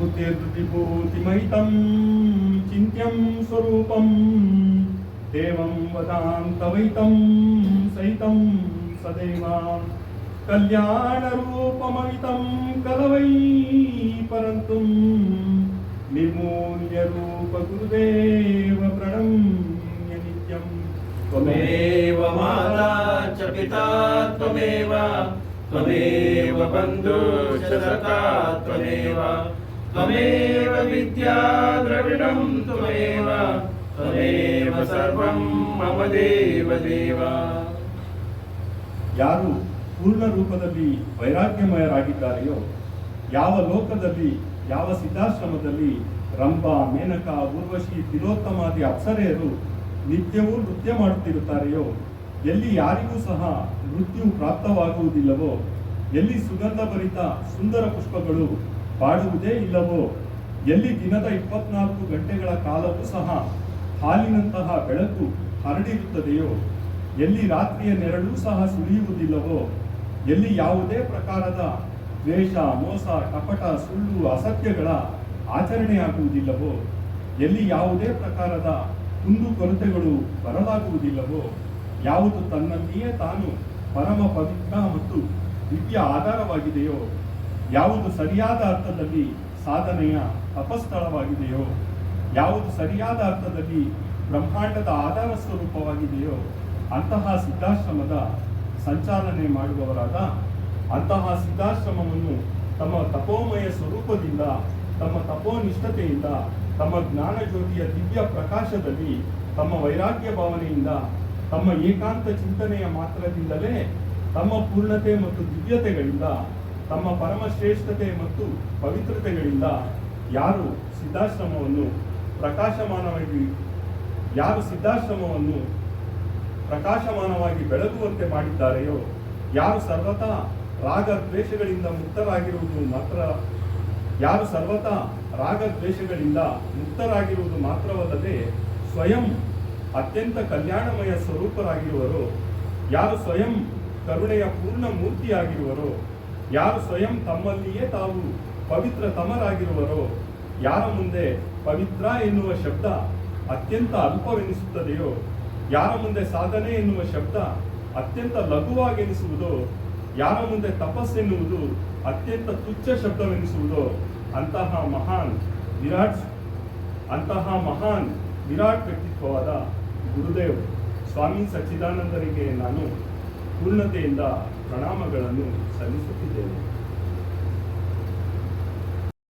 भूतिर्विभूतिमहितं चिन्त्यं स्वरूपं देवं वदान्तवैतं सहितं सदैव कल्याणरूपमहितं कलवै परन्तुं निर्मूल्यरूपगुरुदेव प्रणम्य नित्यं त्वमेव माता च पिता त्वमेव त्वमेव बन्धुश्च सखा त्वमेव त्वमेव विद्या द्रविणं त्वमेव त्वमेव सर्वं मम देव देव ಯಾರು ಪೂರ್ಣ ರೂಪದಲ್ಲಿ ವೈರಾಗ್ಯಮಯರಾಗಿದ್ದಾರೆಯೋ ಯಾವ ಲೋಕದಲ್ಲಿ ಯಾವ ಸಿದ್ಧಾಶ್ರಮದಲ್ಲಿ ರಂಭ ಮೇನಕ ಊರ್ವಶಿ ತಿಲೋತ್ತಮಾದಿ ಅಪ್ಸರೆಯರು ನಿತ್ಯವೂ ನೃತ್ಯ ಮಾಡುತ್ತಿರುತ್ತಾರೆಯೋ ಎಲ್ಲಿ ಯಾರಿಗೂ ಸಹ ಮೃತ್ಯು ಪ್ರಾಪ್ತವಾಗುವುದಿಲ್ಲವೋ ಎಲ್ಲಿ ಸುಗಂಧ ಭರಿತ ಸುಂದರ ಪುಷ್ಪಗಳು ಬಾಡುವುದೇ ಇಲ್ಲವೋ? ಎಲ್ಲಿ ದಿನದ ಇಪ್ಪತ್ನಾಲ್ಕು ಗಂಟೆಗಳ ಕಾಲವೂ ಸಹ ಹಾಲಿನಂತಹ ಬೆಳಕು ಹರಡಿರುತ್ತದೆಯೋ? ಎಲ್ಲಿ ರಾತ್ರಿಯ ನೆರಳು ಸಹ ಸುಳಿಯುವುದಿಲ್ಲವೋ? ಎಲ್ಲಿ ಯಾವುದೇ ಪ್ರಕಾರದ ದ್ವೇಷ, ಮೋಸ, ಕಪಟ, ಸುಳ್ಳು, ಅಸತ್ಯಗಳ ಆಚರಣೆಯಾಗುವುದಿಲ್ಲವೋ? ಎಲ್ಲಿ ಯಾವುದೇ ಪ್ರಕಾರದ ಕುಂದು ಕೊರತೆಗಳು ಬರಲಾಗುವುದಿಲ್ಲವೋ? ಯಾವುದು ತನ್ನಲ್ಲಿಯೇ ತಾನು ಪರಮ ಪವಿತ್ರ ಮತ್ತು ದಿವ್ಯ ಆಧಾರವಾಗಿದೆಯೋ? ಯಾವುದು ಸರಿಯಾದ ಅರ್ಥದಲ್ಲಿ ಸಾಧನೆಯ ತಪಸ್ಥಳವಾಗಿದೆಯೋ, ಯಾವುದು ಸರಿಯಾದ ಅರ್ಥದಲ್ಲಿ ಬ್ರಹ್ಮಾಂಡದ ಆಧಾರ ಸ್ವರೂಪವಾಗಿದೆಯೋ, ಅಂತಹ ಸಿದ್ಧಾಶ್ರಮದ ಸಂಚಾಲನೆ ಮಾಡುವವರಾದ ಅಂತಹ ಸಿದ್ಧಾಶ್ರಮವನ್ನು ತಮ್ಮ ತಪೋಮಯ ಸ್ವರೂಪದಿಂದ, ತಮ್ಮ ತಪೋನಿಷ್ಠತೆಯಿಂದ, ತಮ್ಮ ಜ್ಞಾನ ಜ್ಯೋತಿಯ ದಿವ್ಯ ಪ್ರಕಾಶದಲ್ಲಿ, ತಮ್ಮ ವೈರಾಗ್ಯ ಭಾವನೆಯಿಂದ, ತಮ್ಮ ಏಕಾಂತ ಚಿಂತನೆಯ ಮಾತ್ರದಿಂದಲೇ, ತಮ್ಮ ಪೂರ್ಣತೆ ಮತ್ತು ದಿವ್ಯತೆಗಳಿಂದ ತಮ್ಮ ಪರಮಶ್ರೇಷ್ಠತೆ ಮತ್ತು ಪವಿತ್ರತೆಗಳಿಂದ ಯಾರು ಸಿದ್ಧಾಶ್ರಮವನ್ನು ಪ್ರಕಾಶಮಾನವಾಗಿ, ಯಾರು ಸಿದ್ಧಾಶ್ರಮವನ್ನು ಪ್ರಕಾಶಮಾನವಾಗಿ ಬೆಳಗುವಂತೆ ಮಾಡಿದ್ದಾರೆಯೋ, ಯಾರು ಸರ್ವತಾ ರಾಗ ದ್ವೇಷಗಳಿಂದ ಮುಕ್ತರಾಗಿರುವುದು ಮಾತ್ರ, ಯಾರು ಸರ್ವತಾ ರಾಗ ದ್ವೇಷಗಳಿಂದ ಮುಕ್ತರಾಗಿರುವುದು ಮಾತ್ರವಲ್ಲದೆ ಸ್ವಯಂ ಅತ್ಯಂತ ಕಲ್ಯಾಣಮಯ ಸ್ವರೂಪರಾಗಿರುವರೋ, ಯಾರು ಸ್ವಯಂ ಕರುಣೆಯ ಪೂರ್ಣ ಮೂರ್ತಿಯಾಗಿರುವರೋ ಯಾರು ಸ್ವಯಂ ತಮ್ಮಲ್ಲಿಯೇ ತಾವು ಪವಿತ್ರ ತಮರಾಗಿರುವರೋ, ಯಾರ ಮುಂದೆ ಪವಿತ್ರ ಎನ್ನುವ ಶಬ್ದ ಅತ್ಯಂತ ಅಲ್ಪವೆನಿಸುತ್ತದೆಯೋ, ಯಾರ ಮುಂದೆ ಸಾಧನೆ ಎನ್ನುವ ಶಬ್ದ ಅತ್ಯಂತ ಲಘುವಾಗೆನಿಸುವುದೋ, ಯಾರ ಮುಂದೆ ತಪಸ್ಸೆನ್ನುವುದು ಅತ್ಯಂತ ತುಚ್ಛ ಶಬ್ದವೆನಿಸುವುದೋ, ಅಂತಹ ಮಹಾನ್ ವಿರಾಟ್ ಅಂತಹ ಮಹಾನ್ ವಿರಾಟ್ ವ್ಯಕ್ತಿತ್ವವಾದ ಗುರುದೇವ್ ಸ್ವಾಮಿ ಸಚ್ಚಿದಾನಂದರಿಗೆ ನಾನು ಪೂರ್ಣತೆಯಿಂದ ಪ್ರಣಾಮಗಳನ್ನು ಸಲ್ಲಿಸುತ್ತಿದ್ದೇನೆ